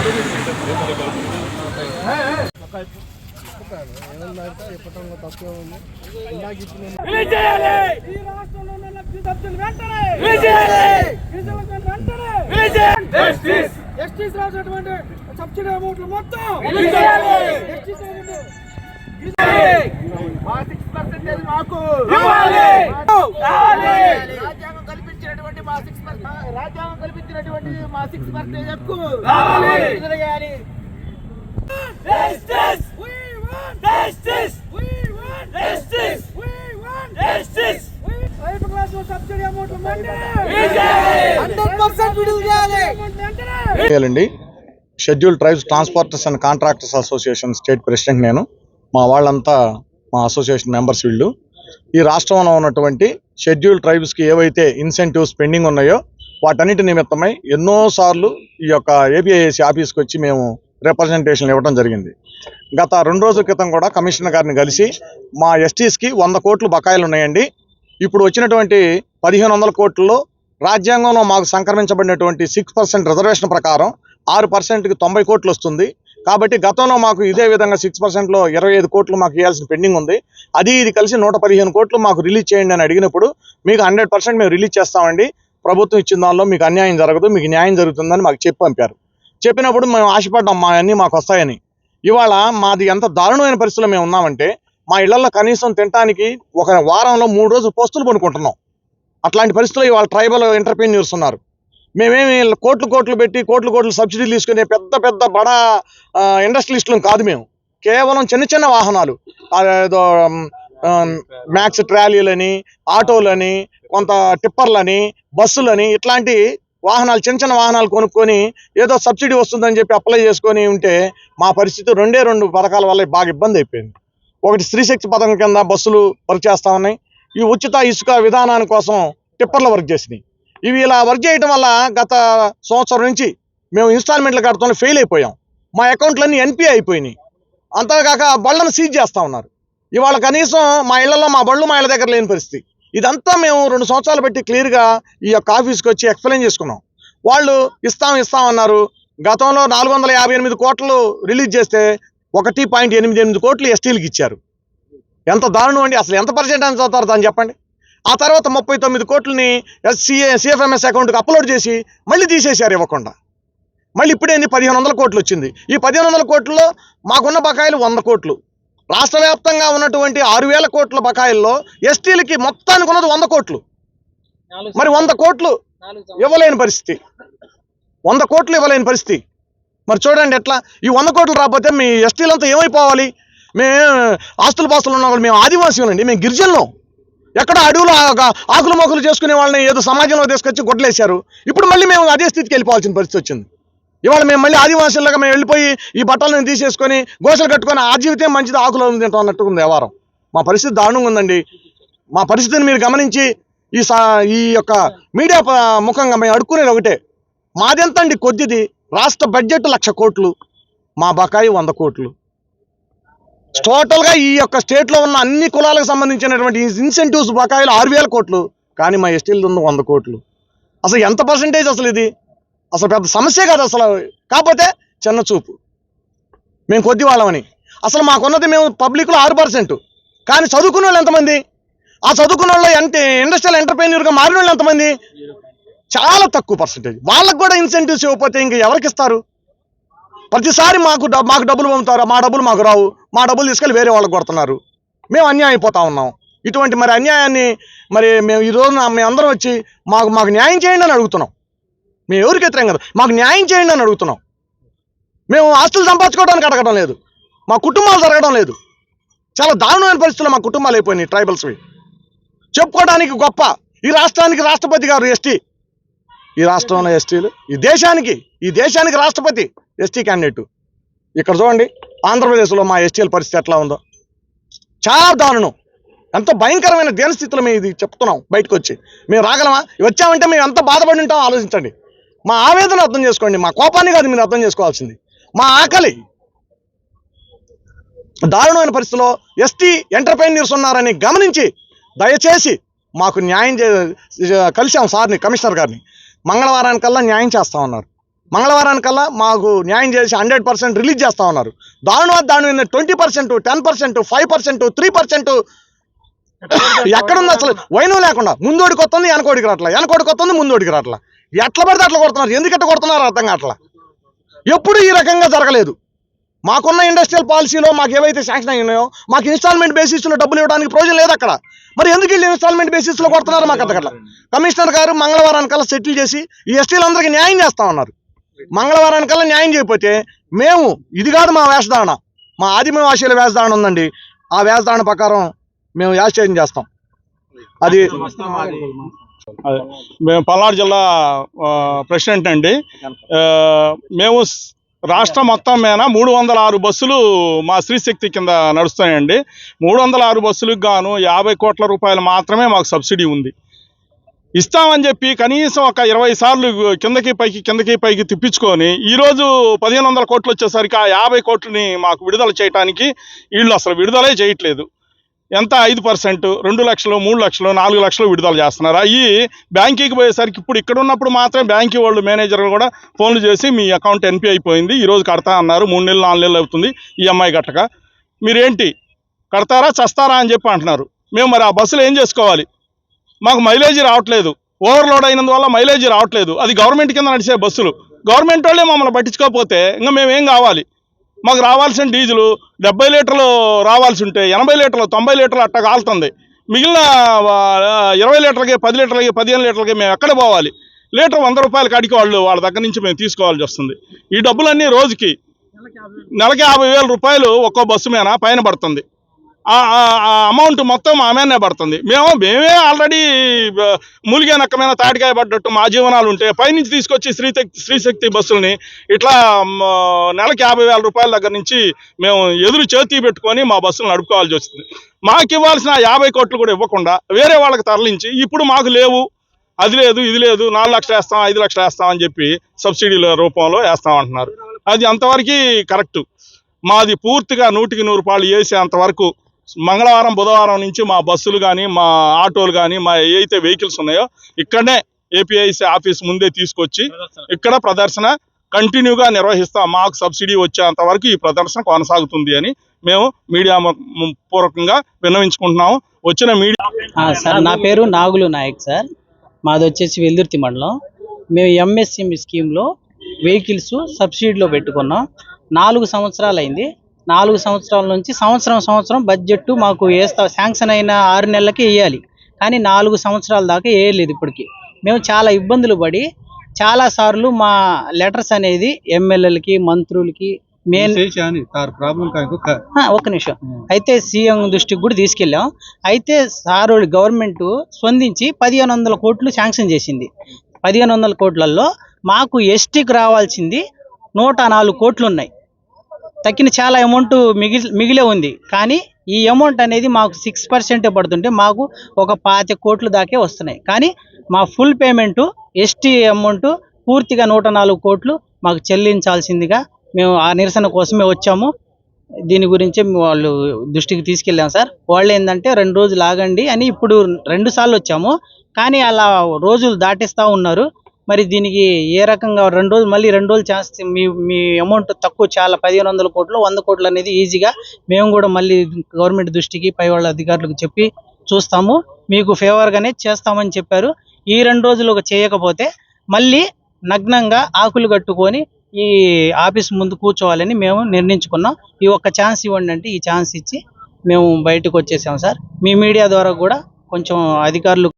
ఈ రాష్ట్రంలో ఉన్న వెంటనే ఎస్టీస్ రాసినటువంటి సబ్సిడీ అమౌంట్లు మొత్తం ఎస్టీస్ రాసినటువంటి రాజ్యాంగం కల్పించినటువంటి మా సిక్స్ రాజ్యాంగం కల్పించినటువంటి మా సిక్స్ పర్సెంట్ విడుదల చేయాలి We want justice. We want justice. We want justice. రైతు క్లాసు సబ్సిడీ అమౌంట్లు వెంటనే హండ్రెడ్ పర్సెంట్ విడుదల చేయాలి. అమౌంట్లు వెంటనే చేయాలండి. Schedule tribes transporters and contractors association state president నేను. మా వాళ్ళంతా మా అసోసియేషన్ మెంబర్స్ వీళ్ళు. ఈ రాష్ట్రంలో ఉన్నటువంటి షెడ్యూల్ ట్రైబ్స్కి ఏవైతే ఇన్సెంటివ్స్ పెండింగ్ ఉన్నాయో వాటన్నిటి నిమిత్తమై ఎన్నోసార్లు ఈ యొక్క ఏపీఐఏసీ ఆఫీస్కి వచ్చి మేము రిప్రజెంటేషన్లు ఇవ్వడం జరిగింది. గత రెండు రోజుల క్రితం కూడా కమిషనర్ గారిని కలిసి మా ఎస్టీస్కి వంద కోట్లు బకాయిలు ఉన్నాయండి. ఇప్పుడు వచ్చినటువంటి పదిహేను వందల కోట్లలో రాజ్యాంగంలో మాకు సంక్రమించబడినటువంటి సిక్స్ పర్సెంట్ రిజర్వేషన్ ప్రకారం ఆరు పర్సెంట్కి తొంభై కోట్లు వస్తుంది. కాబట్టి గతంలో మాకు ఇదే విధంగా సిక్స్ పర్సెంట్లో ఇరవై ఐదు కోట్లు మాకు ఇవ్వాల్సిన పెండింగ్ ఉంది. అది ఇది కలిసి నూట పదిహేను కోట్లు మాకు రిలీజ్ చేయండి అని అడిగినప్పుడు మీకు హండ్రెడ్ పర్సెంట్ మేము రిలీజ్ చేస్తామండి. ప్రభుత్వం ఇచ్చిన దానిలో మీకు అన్యాయం జరగదు మీకు న్యాయం జరుగుతుందని మాకు చెప్పి పంపారు. చెప్పినప్పుడు మేము ఆశపడ్డాం మా అన్నీ మాకు వస్తాయని. ఇవాళ మాది ఎంత దారుణమైన పరిస్థితిలో మేము ఉన్నామంటే మా ఇళ్ళలో కనీసం తినడానికి ఒక వారంలో మూడు రోజులు పోస్తులు పనుకుంటున్నాం అట్లాంటి పరిస్థితుల్లో ఇవాళ ట్రైబల్ ఎంటర్ప్రీన్యూర్స్ ఉన్నారు. మేమేమి కోట్లు కోట్లు పెట్టి కోట్లు కోట్లు సబ్సిడీలు తీసుకునే పెద్ద పెద్ద బడా ఇండస్ట్రియలిస్టులు కాదు మేము. కేవలం చిన్న చిన్న వాహనాలు ఏదో మ్యాక్స్ ట్రాలీలని ఆటోలని కొంత టిప్పర్లని బస్సులని ఇట్లాంటి వాహనాలు చిన్న చిన్న వాహనాలు కొనుక్కొని ఏదో సబ్సిడీ వస్తుందని చెప్పి అప్లై చేసుకొని ఉంటే మా పరిస్థితి రెండే రెండు పథకాల వల్ల బాగా ఇబ్బంది అయిపోయింది. ఒకటి స్త్రీశక్తి పథకం కింద బస్సులు వర్క్ చేస్తా ఉన్నాయి. ఈ ఉచిత ఇసుక విధానాని కోసం టిప్పర్లు వర్క్ చేసినాయి. ఇవి ఇలా వర్క్ చేయడం వల్ల గత సంవత్సరం నుంచి మేము ఇన్స్టాల్మెంట్లు కడతాం ఫెయిల్ అయిపోయాం. మా అకౌంట్లన్నీ ఎన్పి అయిపోయినాయి. అంతేకాక బళ్ళను సీజ్ చేస్తా ఉన్నారు. ఇవాళ కనీసం మా ఇళ్ళలో మా బళ్ళు మా ఇళ్ళ దగ్గర లేని పరిస్థితి. ఇదంతా మేము రెండు సంవత్సరాలు పెట్టి క్లియర్గా ఈ యొక్క ఆఫీస్కి వచ్చి ఎక్స్ప్లెయిన్ చేసుకున్నాం. వాళ్ళు ఇస్తాం ఇస్తాం అన్నారు. గతంలో నాలుగు వందల యాభై ఎనిమిది కోట్లు రిలీజ్ చేస్తే ఒకటి పాయింట్ ఎనిమిది ఎనిమిది కోట్లు ఎస్టీలకు ఇచ్చారు. ఎంత దారుణం అండి అసలు ఎంత పర్సెంట్ అని చదువుతారు దాన్ని చెప్పండి. ఆ తర్వాత ముప్పై తొమ్మిది కోట్లని ఎస్సీఏ సిఎఫ్ఎంఎస్ అకౌంట్కి అప్లోడ్ చేసి మళ్ళీ తీసేశారు ఇవ్వకుండా. మళ్ళీ ఇప్పుడేంది? పదిహేను వందల కోట్లు వచ్చింది. ఈ పదిహేను వందల కోట్లలో మాకున్న బకాయిలు వంద కోట్లు. రాష్ట్ర వ్యాప్తంగా ఉన్నటువంటి ఆరు వేల కోట్ల బకాయిల్లో ఎస్టీలకి మొత్తానికి ఉన్నది వంద కోట్లు. మరి వంద కోట్లు ఇవ్వలేని పరిస్థితి. వంద కోట్లు ఇవ్వలేని పరిస్థితి. మరి చూడండి ఎట్లా ఈ వంద కోట్లు రాకపోతే మీ ఎస్టీలంతా ఏమైపోవాలి? మేము ఆస్తులు పాస్తులు ఉన్న వాళ్ళు మేము ఆదివాసీలండి మేము గిరిజనులం. ఎక్కడ అడవులు ఆకులు మొకులు చేసుకునే వాళ్ళని ఏదో సమాజంలో తీసుకొచ్చి గొడ్లేశారు. ఇప్పుడు మళ్ళీ మేము అదే స్థితికి వెళ్ళిపోవాల్సిన పరిస్థితి వచ్చింది. ఇవాళ మేము మళ్ళీ ఆదివాసులుగా మేము వెళ్ళిపోయి ఈ బట్టలను తీసేసుకొని గోసలు కట్టుకొని ఆ జీవితం మంచిది ఆకులు తింటాం అన్నట్టు ఉంది వ్యవహారం. మా పరిస్థితి దారుణంగా ఉందండి. మా పరిస్థితిని మీరు గమనించి ఈ సా ఈ యొక్క మీడియా ముఖంగా మేము అడుక్కునేది ఒకటే. మాదెంతండి కొద్దిది? రాష్ట్ర బడ్జెట్ లక్ష కోట్లు మా బకాయి వంద కోట్లు. టోటల్గా ఈ యొక్క స్టేట్లో ఉన్న అన్ని కులాలకు సంబంధించినటువంటి ఇన్సెంటివ్స్ బకాయిలు ఆరు వేల కోట్లు కానీ మా ఎస్టీలు ఉంది వంద కోట్లు. అసలు ఎంత పర్సంటేజ్ అసలు ఇది? అసలు పెద్ద సమస్య కాదు అసలు. కాకపోతే చిన్న చూపు. మేము కొద్ది వాళ్ళమని. అసలు మాకున్నది మేము పబ్లిక్లో ఆరు పర్సెంట్. కానీ చదువుకున్న వాళ్ళు ఎంతమంది? ఆ చదువుకున్న వాళ్ళు అంటే ఇండస్ట్రియల్ ఎంటర్ప్రైన్యూర్గా మారిన వాళ్ళు ఎంతమంది? చాలా తక్కువ పర్సెంటేజ్. వాళ్ళకు కూడా ఇన్సెంటివ్స్ ఇవ్వకపోతే ఇంక ఎవరికి ఇస్తారు? ప్రతిసారి మాకు డబ్బు మాకు డబ్బులు పంపుతారు. మా డబ్బులు మాకు రావు. మా డబ్బులు తీసుకెళ్ళి వేరే వాళ్ళకి కొడుతున్నారు. మేము అన్యాయం అయిపోతా ఉన్నాం. ఇటువంటి మరి అన్యాయాన్ని మరి మేము ఈ రోజున మేము అందరం వచ్చి మాకు మాకు న్యాయం చేయండి అని అడుగుతున్నాం. మేము ఎవరికి వ్యతిరేకం కదా. మాకు న్యాయం చేయండి అని అడుగుతున్నాం. మేము ఆస్తులు సంపాదించుకోవడానికి అడగడం లేదు. మా కుటుంబాలు జరగడం లేదు. చాలా దారుణమైన పరిస్థితుల్లో మా కుటుంబాలు అయిపోయినాయి ట్రైబల్స్వి చెప్పుకోవడానికి గొప్ప ఈ రాష్ట్రానికి రాష్ట్రపతి గారు ఎస్టీ. ఈ రాష్ట్రంలో ఎస్టీలు ఈ దేశానికి ఈ దేశానికి రాష్ట్రపతి ఎస్టీ క్యాండిడేట్. ఇక్కడ చూడండి ఆంధ్రప్రదేశ్లో మా ఎస్టీల పరిస్థితి ఎట్లా ఉందో. చాలా దారుణం. ఎంతో భయంకరమైన దీనస్థితిలో మేము ఇది చెప్తున్నాం బయటకు వచ్చి మేము రాగలమా? వచ్చామంటే మేము ఎంత బాధపడి ఉంటామో ఆలోచించండి. మా ఆవేదన అర్థం చేసుకోండి మా కోపాన్ని కాదు మీరు అర్థం చేసుకోవాల్సింది. మా ఆకలి. దారుణమైన పరిస్థితిలో ఎస్టీ ఎంటర్ప్రైన్యూర్స్ ఉన్నారని గమనించి దయచేసి మాకు న్యాయం చే కలిసాం సార్ని కమిషనర్ గారిని. మంగళవారానికల్లా న్యాయం చేస్తా ఉన్నారు. మంగళవారానికల్లా మాకు న్యాయం చేసి హండ్రెడ్ పర్సెంట్ రిలీజ్ చేస్తా ఉన్నారు. దాని దాని మీద twenty percent ten percent five percent three percent. ఎక్కడుంది అసలు? వైనం లేకుండా. ముందోడికి వస్తుంది వెనకోడికి రావట్లా. వెనకోడికి వస్తుంది ముందోడికి రావట్లా. ఎట్లా పడితే అట్లా కొడుతున్నారు? ఎందుకంటే కొడుతున్నారు అర్థం కావట్లా? ఎప్పుడు ఈ రకంగా జరగలేదు. మాకున్న ఇండస్ట్రియల్ పాలసీలో మాకు ఏవైతే శాంక్షన్ అయినాయో మాకు ఇన్స్టాల్మెంట్ బేసిస్లో డబ్బులు ఇవ్వడానికి ప్రయోజనం లేదు అక్కడ. మరి ఎందుకు వీళ్ళు ఇన్స్టాల్మెంట్ బేసిస్లో కొడుతున్నారు మాకు అర్థం కమిషనర్ గారు మంగళవారానికల్లా సెటిల్ చేసి ఈ ఎస్టీలందరికీ న్యాయం చేస్తా ఉన్నారు. మంగళవారానికల్లా న్యాయం చేయకపోతే మేము ఇది కాదు మా వేషధారణ. మా ఆదిమవాసీల వేషధారణ ఉందండి. ఆ వేషధారణ ప్రకారం మేము యాజ్ చేస్తాం. అది అదే. మేము పల్నాడు జిల్లా ప్రెసిడెంట్ అండి. మేము రాష్ట్రం మొత్తం మీద మూడు వందల ఆరు బస్సులు మా స్త్రీశక్తి కింద నడుస్తాయండి మూడు వందల ఆరు బస్సులకు గాను యాభై కోట్ల రూపాయలు మాత్రమే మాకు సబ్సిడీ ఉంది. ఇస్తామని చెప్పి కనీసం ఒక ఇరవై సార్లు కిందకి పైకి కిందకి పైకి తిప్పించుకొని ఈరోజు పదిహేను వందల కోట్లు వచ్చేసరికి ఆ యాభై కోట్లని మాకు విడుదల చేయడానికి వీళ్ళు అసలు విడుదలే చేయట్లేదు. ఎంత? ఐదు పర్సెంట్ రెండు లక్షలు మూడు లక్షలు నాలుగు లక్షలు విడుదల చేస్తున్నారు? అవి బ్యాంకీకి పోయేసరికి ఇప్పుడు ఇక్కడ ఉన్నప్పుడు మాత్రం బ్యాంకీ వాళ్ళు మేనేజర్లు కూడా ఫోన్లు చేసి మీ అకౌంట్ ఎన్పి అయిపోయింది ఈరోజు కడతా అన్నారు మూడు నెలలు నాలుగు నెలలు అవుతుంది ఈఎంఐ కట్టక మీరేంటి? కడతారా చస్తారా అని చెప్పి అంటున్నారు. మేము మరి ఆ బస్సులు ఏం చేసుకోవాలి? మాకు మైలేజీ రావట్లేదు. ఓవర్లోడ్ అయినందువల్ల మైలేజీ రావట్లేదు. అది గవర్నమెంట్ కింద నడిచే బస్సులు. గవర్నమెంట్ వాళ్ళే మమ్మల్ని పట్టించుకోకపోతే ఇంకా మేము ఏం కావాలి? మాకు రావాల్సిన డీజిల్ డెబ్బై లీటర్లు రావాల్సి ఉంటే ఎనభై లీటర్లు తొంభై లీటర్లు అట్ట కాలుతుంది మిగిలిన ఇరవై లీటర్లకి పది లీటర్లకి పదిహేను లీటర్లకి మేము ఎక్కడ పోవాలి? లీటర్ వంద రూపాయల కాడికి వాళ్ళు వాళ్ళ దగ్గర నుంచి మేము తీసుకోవాల్సి వస్తుంది. ఈ డబ్బులన్నీ రోజుకి నెలకి యాభై వేల రూపాయలు ఒక్కో బస్సు మీద పైన పడుతుంది. అమౌంట్ మొత్తం మా మీదనే పడుతుంది. మేము మేమే ఆల్రెడీ మూలిగే నక్కమైన తాటికాయ పడ్డట్టు మా జీవనాలు ఉంటే పైనుంచి తీసుకొచ్చి శ్రీశక్తి శ్రీశక్తి బస్సుల్ని ఇట్లా నెలకి యాభై వేల రూపాయల దగ్గర నుంచి మేము ఎదురు చేతి పెట్టుకొని మా బస్సులు నడుపుకోవాల్సి వస్తుంది. మాకు ఇవ్వాల్సిన యాభై కోట్లు కూడా ఇవ్వకుండా వేరే వాళ్ళకి తరలించి ఇప్పుడు మాకు లేవు అది లేదు ఇది లేదు నాలుగు లక్షలు వేస్తాం ఐదు లక్షలు వేస్తాం అని చెప్పి సబ్సిడీల రూపంలో వేస్తాం అంటున్నారు. అది అంతవరకు కరెక్ట్ మాది పూర్తిగా నూటికి నూరు రూపాయలు వేసేంతవరకు మంగళవారం బుధవారం నుంచి మా బస్సులు కానీ మా ఆటోలు కానీ మా ఏవైతే వెహికల్స్ ఉన్నాయో ఇక్కడనే ఏపీఐసి ఆఫీస్ ముందే తీసుకొచ్చి ఇక్కడ ప్రదర్శన కంటిన్యూగా నిర్వహిస్తాం. మాకు సబ్సిడీ వచ్చేంత వరకు ఈ ప్రదర్శన కొనసాగుతుంది అని మేము మీడియా పూర్వకంగా విన్నవించుకుంటున్నాము. వచ్చిన మీడియా సార్ నా పేరు నాగులు నాయక్ సార్. మాది వచ్చేసి వెల్దుర్తి మండలం. మేము ఎంఎస్ఎంఈ స్కీమ్లో వెహికల్స్ సబ్సిడీలో పెట్టుకున్నాం. నాలుగు సంవత్సరాలు అయింది నాలుగు సంవత్సరాల నుంచి సంవత్సరం సంవత్సరం బడ్జెట్ మాకు వేస్తా శాంక్షన్ అయిన ఆరు నెలలకి వేయాలి. కానీ నాలుగు సంవత్సరాల దాకా వేయలేదు ఇప్పటికి. మేము చాలా ఇబ్బందులు పడి చాలా సార్లు మా లెటర్స్ అనేది ఎమ్మెల్యేలకి మంత్రులకి మెయిన్ ఆ, ఒక్క నిమిషం. అయితే సీఎం దృష్టికి కూడా తీసుకెళ్ళాం. అయితే సార్ గవర్నమెంట్ స్పందించి పదిహేను వందల కోట్లు శాంక్షన్ చేసింది. పదిహేను వందల కోట్లలో మాకు ఎస్టీకి రావాల్సింది నూట నాలుగు కోట్లు ఉన్నాయి. తక్కిన చాలా అమౌంట్ మిగిలి మిగిలే ఉంది. కానీ ఈ అమౌంట్ అనేది మాకు సిక్స్ పర్సెంటే పడుతుంటే మాకు ఒక పాతి కోట్లు దాకే వస్తున్నాయి. కానీ మా ఫుల్ పేమెంటు ఎస్టీ అమౌంట్ పూర్తిగా నూట నాలుగు కోట్లు మాకు చెల్లించాల్సిందిగా మేము ఆ నిరసన కోసమే వచ్చాము. దీని గురించి వాళ్ళు దృష్టికి తీసుకెళ్ళాం సార్. వాళ్ళు ఏంటంటే రెండు రోజులు ఆగండి అని ఇప్పుడు రెండు సార్లు వచ్చాము. కానీ అలా రోజులు దాటిస్తూ ఉన్నారు. మరి దీనికి ఏ రకంగా రెండు రోజులు మళ్ళీ రెండు రోజులు ఛాన్స్ మీ మీ అమౌంట్ తక్కువ చాలా పదిహేను వందల కోట్లు వంద కోట్లు అనేది ఈజీగా మేము కూడా మళ్ళీ గవర్నమెంట్ దృష్టికి పై వాళ్ళ అధికారులకు చెప్పి చూస్తాము. మీకు ఫేవర్గానే చేస్తామని చెప్పారు. ఈ రెండు రోజులు చేయకపోతే మళ్ళీ నగ్నంగా ఆకులు కట్టుకొని ఈ ఆఫీస్ ముందు కూర్చోవాలని మేము నిర్ణయించుకున్నాం. ఈ ఒక్క ఛాన్స్ ఇవ్వండి అంటే ఈ ఛాన్స్ ఇచ్చి మేము బయటకు వచ్చేసాం సార్. మీ మీడియా ద్వారా కూడా కొంచెం అధికారులు